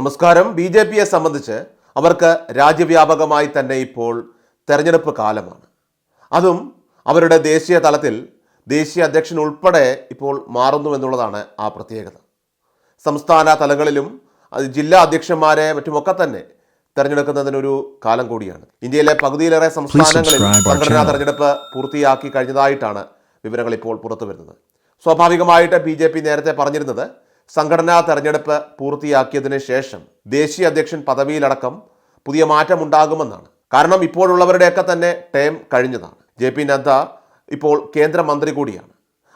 നമസ്കാരം. B J പിയെ സംബന്ധിച്ച് അവർക്ക് രാജ്യവ്യാപകമായി തന്നെ ഇപ്പോൾ തെരഞ്ഞെടുപ്പ് കാലമാണ്. അതും അവരുടെ ദേശീയ തലത്തിൽ ദേശീയ അധ്യക്ഷൻ ഉൾപ്പെടെ ഇപ്പോൾ മാറുന്നു എന്നുള്ളതാണ് ആ പ്രത്യേകത. സംസ്ഥാന തലങ്ങളിലും അത് ജില്ലാ അധ്യക്ഷന്മാരെ മറ്റുമൊക്കെ തന്നെ തെരഞ്ഞെടുക്കുന്നതിനൊരു കാലം കൂടിയാണ്. ഇന്ത്യയിലെ പകുതിയിലേറെ സംസ്ഥാനങ്ങളിൽ സംഘടനാ തെരഞ്ഞെടുപ്പ് പൂർത്തിയാക്കി കഴിഞ്ഞതായിട്ടാണ് വിവരങ്ങൾ ഇപ്പോൾ പുറത്തു വരുന്നത് സ്വാഭാവികമായിട്ട് ബി ജെ പി നേരത്തെ പറഞ്ഞിരുന്നത് സംഘടനാ തെരഞ്ഞെടുപ്പ് പൂർത്തിയാക്കിയതിനു ശേഷം ദേശീയ അധ്യക്ഷൻ പദവിയിലടക്കം പുതിയ മാറ്റമുണ്ടാകുമെന്നാണ്. കാരണം ഇപ്പോഴുള്ളവരുടെയൊക്കെ തന്നെ ടേം കഴിഞ്ഞതാണ്. ജെ പി നദ്ദ ഇപ്പോൾ കേന്ദ്രമന്ത്രി കൂടിയാണ്.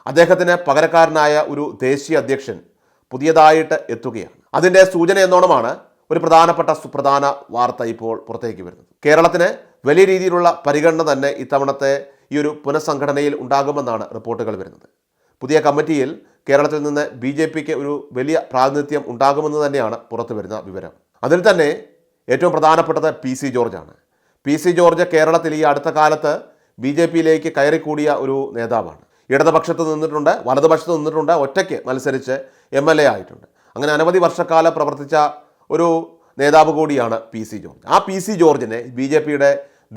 അദ്ദേഹത്തിന് പകരക്കാരനായ ഒരു ദേശീയ അധ്യക്ഷൻ പുതിയതായിട്ട് എത്തുകയാണ്. അതിന്റെ സൂചന എന്നോണമാണ് ഒരു പ്രധാനപ്പെട്ട സുപ്രധാന വാർത്ത ഇപ്പോൾ പുറത്തേക്ക് വരുന്നത്. കേരളത്തിന് വലിയ രീതിയിലുള്ള പരിഗണന തന്നെ ഇത്തവണത്തെ ഈ ഒരു പുനഃസംഘടനയിൽ ഉണ്ടാകുമെന്നാണ് റിപ്പോർട്ടുകൾ വരുന്നത്. പുതിയ കമ്മിറ്റിയിൽ കേരളത്തിൽ നിന്ന് ബി ജെ പിക്ക് ഒരു വലിയ പ്രാതിനിധ്യം ഉണ്ടാകുമെന്ന് തന്നെയാണ് പുറത്തു വരുന്ന വിവരം. അതിൽ തന്നെ ഏറ്റവും പ്രധാനപ്പെട്ടത് പി സി ജോർജാണ്. പി സി ജോർജ് കേരളത്തിൽ ഈ അടുത്ത കാലത്ത് ബി ജെ പിയിലേക്ക് കയറിക്കൂടിയ ഒരു നേതാവാണ്. ഇടതുപക്ഷത്ത് നിന്നിട്ടുണ്ട് വലതുപക്ഷത്ത് നിന്നിട്ടുണ്ട് ഒറ്റയ്ക്ക് മത്സരിച്ച് എം എൽ എ ആയിട്ടുണ്ട്. അങ്ങനെ അനവധി വർഷക്കാലം പ്രവർത്തിച്ച ഒരു നേതാവ് കൂടിയാണ് പി സി ജോർജ്. ആ പി സി ജോർജിനെ ബി ജെ പിയുടെ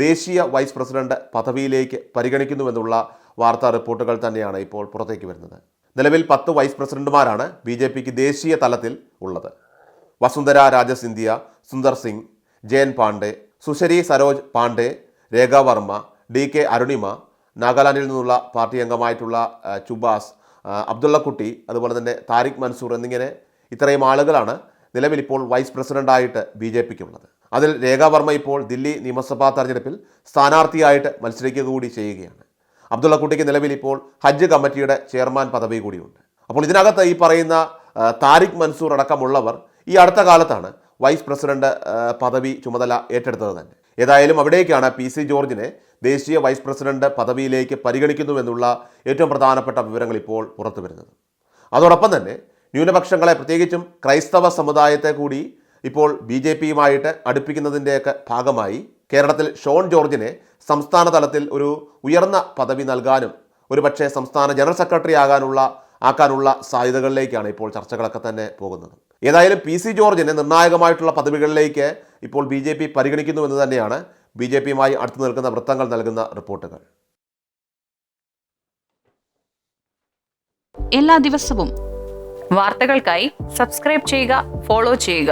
ദേശീയ വൈസ് പ്രസിഡന്റ് പദവിയിലേക്ക് പരിഗണിക്കുന്നുവെന്നുള്ള വാർത്താ റിപ്പോർട്ടുകൾ തന്നെയാണ് ഇപ്പോൾ പുറത്തേക്ക് വരുന്നത്. നിലവിൽ പത്ത് വൈസ് പ്രസിഡന്റുമാരാണ് ബി ജെ പിക്ക് ദേശീയ തലത്തിൽ ഉള്ളത്. വസുന്ധര രാജ സിന്ധ്യ സുന്ദർ സിംഗ് ജയൻ പാണ്ഡെ സുശരി സരോജ് പാണ്ഡെ രേഖ വർമ്മ ഡി കെ അരുണിമ നാഗാലാൻഡിൽ നിന്നുള്ള പാർട്ടി അംഗമായിട്ടുള്ള ചുബാസ് അബ്ദുള്ളക്കുട്ടി അതുപോലെ തന്നെ താരിഖ് മൻസൂർ എന്നിങ്ങനെ ഇത്രയും ആളുകളാണ് നിലവിൽ ഇപ്പോൾ വൈസ് പ്രസിഡന്റായിട്ട് ബി ജെ പിക്കുള്ളത് അതിൽ രേഖാ വർമ്മ ഇപ്പോൾ ദില്ലി നിയമസഭാ തെരഞ്ഞെടുപ്പിൽ സ്ഥാനാർത്ഥിയായിട്ട് മത്സരിക്കുക കൂടി ചെയ്യുകയാണ്. അബ്ദുള്ളക്കുട്ടിക്ക് നിലവിൽ ഇപ്പോൾ ഹജ്ജ് കമ്മിറ്റിയുടെ ചെയർമാൻ പദവി കൂടിയുണ്ട്. അപ്പോൾ ഇതിനകത്ത് ഈ പറയുന്ന താരിഖ് മൻസൂർ അടക്കമുള്ളവർ ഈ അടുത്ത കാലത്താണ് വൈസ് പ്രസിഡന്റ് പദവി ചുമതല ഏറ്റെടുത്തത് തന്നെ. ഏതായാലും അവിടേക്കാണ് പി സി ജോർജിനെ ദേശീയ വൈസ് പ്രസിഡന്റ് പദവിയിലേക്ക് പരിഗണിക്കുന്നുവെന്നുള്ള ഏറ്റവും പ്രധാനപ്പെട്ട വിവരങ്ങൾ ഇപ്പോൾ പുറത്തു വരുന്നത്. അതോടൊപ്പം തന്നെ ന്യൂനപക്ഷങ്ങളെ പ്രത്യേകിച്ചും ക്രൈസ്തവ സമുദായത്തെ കൂടി ഇപ്പോൾ ബി ജെ പിയുമായിട്ട് അടുപ്പിക്കുന്നതിന്റെയൊക്കെ ഭാഗമായി കേരളത്തിൽ ഷോൺ ജോർജിനെ സംസ്ഥാന തലത്തിൽ ഒരു ഉയർന്ന പദവി നൽകാനും ഒരുപക്ഷെ സംസ്ഥാന ജനറൽ സെക്രട്ടറി ആകാനുള്ള ആക്കാനുള്ള സാധ്യതകളിലേക്കാണ് ഇപ്പോൾ ചർച്ചകളൊക്കെ തന്നെ പോകുന്നത്. ഏതായാലും പി സി ജോർജിനെ നിർണായകമായിട്ടുള്ള പദവികളിലേക്ക് ഇപ്പോൾ ബി ജെ പി പരിഗണിക്കുന്നുവെന്ന് തന്നെയാണ് ബി ജെ പിയുമായി അടുത്തു നിൽക്കുന്ന വൃത്തങ്ങൾ നൽകുന്ന റിപ്പോർട്ടുകൾ. എല്ലാ ദിവസവും വാർത്തകൾക്കായി സബ്സ്ക്രൈബ് ചെയ്യുക ഫോളോ ചെയ്യുക.